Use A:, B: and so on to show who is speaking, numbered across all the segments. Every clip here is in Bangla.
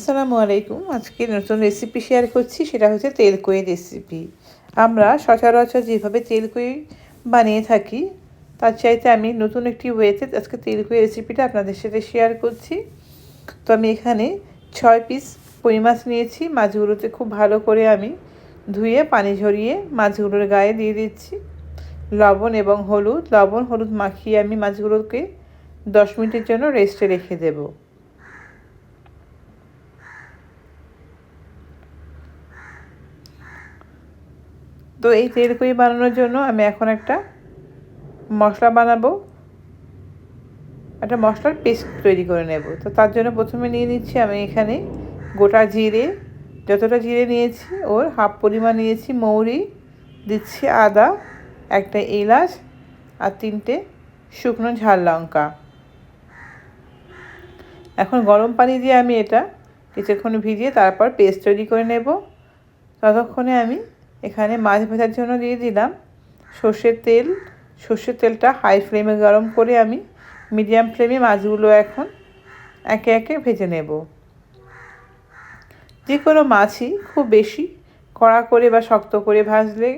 A: আসসালামু আলাইকুম। আজকে নতুন রেসিপি শেয়ার করছি, সেটা হচ্ছে তেলকই রেসিপি আমরা সচরাচর যেভাবে তেলকই বানিয়ে থাকি, তার চাইতে আমি নতুন একটি ওয়েতে আজকে তেলকই রেসিপিটা আপনাদের সাথে শেয়ার করছি। তো আমি এখানে ছয় পিস কই মাছ নিয়েছি, মাছগুলোতে খুব ভালো করে আমি ধুয়ে, পানি ঝরিয়ে মাছগুলোর গায়ে দিয়ে দিচ্ছি। লবণ এবং হলুদ, লবণ হলুদ মাখিয়ে আমি মাছগুলোকে দশ মিনিটের জন্য রেস্টে রেখে দেবো। তো এই তেলকুই বানানোর জন্য আমি এখন একটা মশলা বানাবো। একটা মশলার পেস্ট তৈরি করে নেব। তো তার জন্য প্রথমে নিয়ে নিচ্ছি আমি এখানে গোটা জিরে। যতটা জিরে নিয়েছি, ওর হাফ পরিমাণ নিয়েছি মৌরি। দিচ্ছি আদা, একটা এলাচ আর তিনটে শুকনো ঝাল লঙ্কা। এখন গরম পানি দিয়ে আমি এটা কিছুক্ষণ ভিজিয়ে তারপর পেস্ট তৈরি করে নেব। ততক্ষণে আমি এখানে মাছ ভাজার জন্য দিয়ে দিলাম। সর্ষের তেল, সর্ষের তেলটা হাই ফ্লেমে গরম করে আমি মিডিয়াম ফ্লেমে মাছগুলো এখন একে একে ভেজে নেব। যে কোনো মাছই খুব বেশি কড়া করে বা শক্ত করে ভাজলে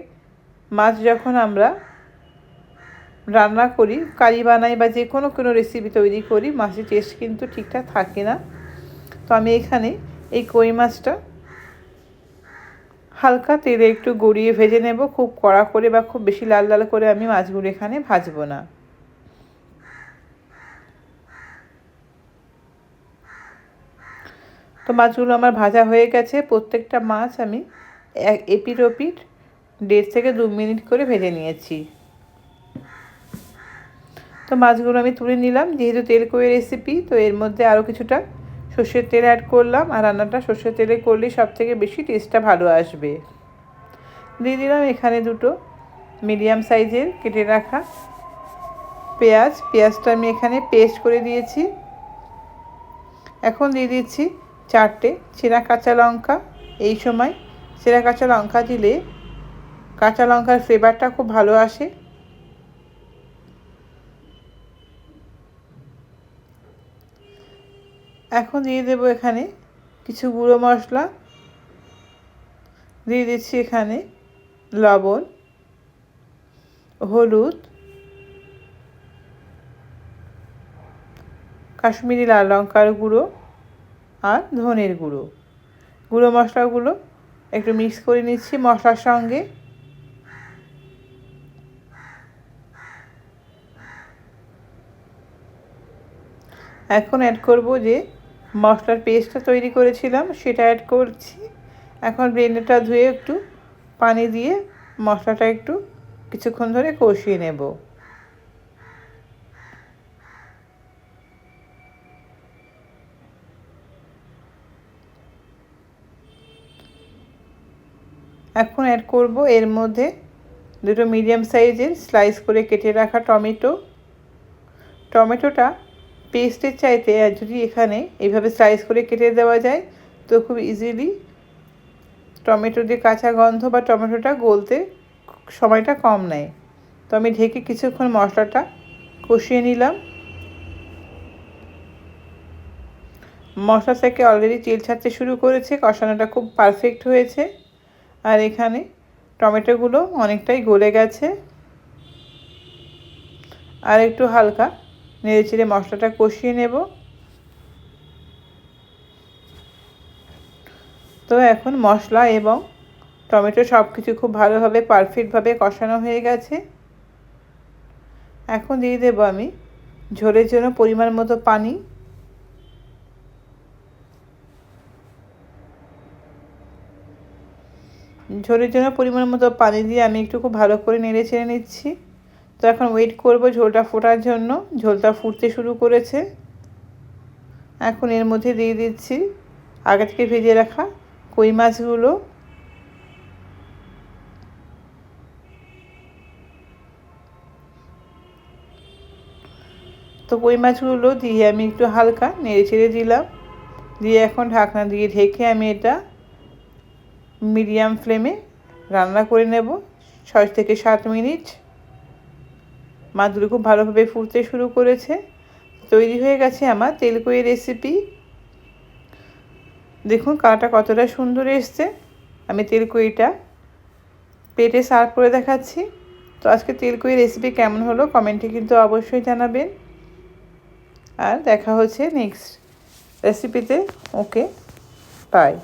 A: মাছ যখন আমরা রান্না করি, কারি বানাই বা যে কোনো কোনো রেসিপি তৈরি করি, মাছের টেস্ট কিন্তু ঠিকঠাক থাকে না। তো আমি এখানে এই কই মাছটা হালকা তেলে একটু গড়িয়ে ভেজে নেব। খুব কড়া করে বা খুব বেশি লাল লাল করে আমি মাছগুলো এখানে ভাজবো না। তো মাছগুলো আমার ভাজা হয়ে গেছে। প্রত্যেকটা মাছ আমি এক এপিট দেড় থেকে দু মিনিট করে ভেজে নিয়েছি। তো মাছগুলো আমি তুলে নিলাম। যেহেতু তেল কয়ে রেসিপি তো এর মধ্যে আরও কিছুটা সর্ষের তেল অ্যাড করলাম আর রান্নাটা সর্ষের তেলে করলে সব থেকে বেশি টেস্টটা ভালো আসবে। দিয়ে দিলাম এখানে দুটো মিডিয়াম সাইজের কেটে রাখা পেঁয়াজ। পেঁয়াজটা আমি এখানে পেস্ট করে দিয়েছি। এখন দিয়ে দিচ্ছি চারটে চেনা কাঁচা লঙ্কা। এই সময় চেনা কাঁচা লঙ্কা দিলে কাঁচা লঙ্কার ফ্লেভারটা খুব ভালো আসে। এখন দিয়ে দেবো এখানে কিছু গুঁড়ো মশলা। দিয়ে দিচ্ছি এখানে লবণ, হলুদ, কাশ্মীরি লাল লঙ্কার গুঁড়ো আর ধনের গুঁড়ো। গুঁড়ো মশলাগুলো একটু মিক্স করে নিচ্ছি মশলার সঙ্গে। এখন অ্যাড করব যে মশলার পেস্টটা তৈরি করেছিলাম, সেটা অ্যাড করছি। এখন ব্লেন্ডারটা ধুয়ে একটু পানি দিয়ে মশলাটা একটু কিছুক্ষণ ধরে কষিয়ে নেব। এখন অ্যাড করব এর মধ্যে দুটো মিডিয়াম সাইজের স্লাইস করে কেটে রাখা টমেটো। টমেটোটা পেস্টের চাইতে আর যদি এখানে এইভাবে স্লাইস করে কেটে দেওয়া যায়। তো খুব ইজিলি টমেটো দিয়ে কাঁচা গন্ধ বা টমেটোটা গলতে সময়টা কম নেয়। তো আমি ঢেকে কিছুক্ষণ মশলাটা কষিয়ে নিলাম। মশলা থেকে অলরেডি তেল ছাড়তে শুরু করেছে, কষানোটা খুব পারফেক্ট হয়েছে। আর এখানে টমেটোগুলো অনেকটাই গলে গেছে। আর একটু হালকা নেড়ে চেড়ে মশলাটা কষিয়ে নেব। তো এখন মশলা এবং টমেটো সব কিছু খুব ভালোভাবে, পারফেক্টভাবে কষানো হয়ে গেছে। এখন দিয়ে দেব আমি ঝোলের জন্য পরিমাণ মতো পানি। ঝোলের জন্য পরিমাণ মতো পানি দিয়ে আমি একটু খুব ভালো করে নেড়ে চেড়ে নিচ্ছি। তো এখন ওয়েট করব ঝোলটা ফোটার জন্য। ঝোলটা ফুটতে শুরু করেছে। এখন এর মধ্যে দিয়ে দিচ্ছি আগে থেকে ভেজে রাখা কই মাছগুলো। তো কই মাছগুলো দিয়ে আমি একটু হালকা নেড়ে ছেড়ে দিলাম। দিয়ে এখন ঢাকনা দিয়ে ঢেকে আমি এটা মিডিয়াম ফ্লেমে রান্না করে নেব। ছয় থেকে সাত মিনিট মাছগুলো খুব ভালোভাবে ফুটতে শুরু করেছে। তৈরি হয়ে গেছে আমার তেলকই রেসিপি দেখুন কাটা কতটা সুন্দর এসছে। আমি তেলকুইটা পেটে সার্ভ করে দেখাচ্ছি। তো আজকে তেলকুই রেসিপি কেমন হলো কমেন্টে কিন্তু অবশ্যই জানাবেন। আর দেখা হচ্ছে নেক্সট রেসিপিতে ওকে বাই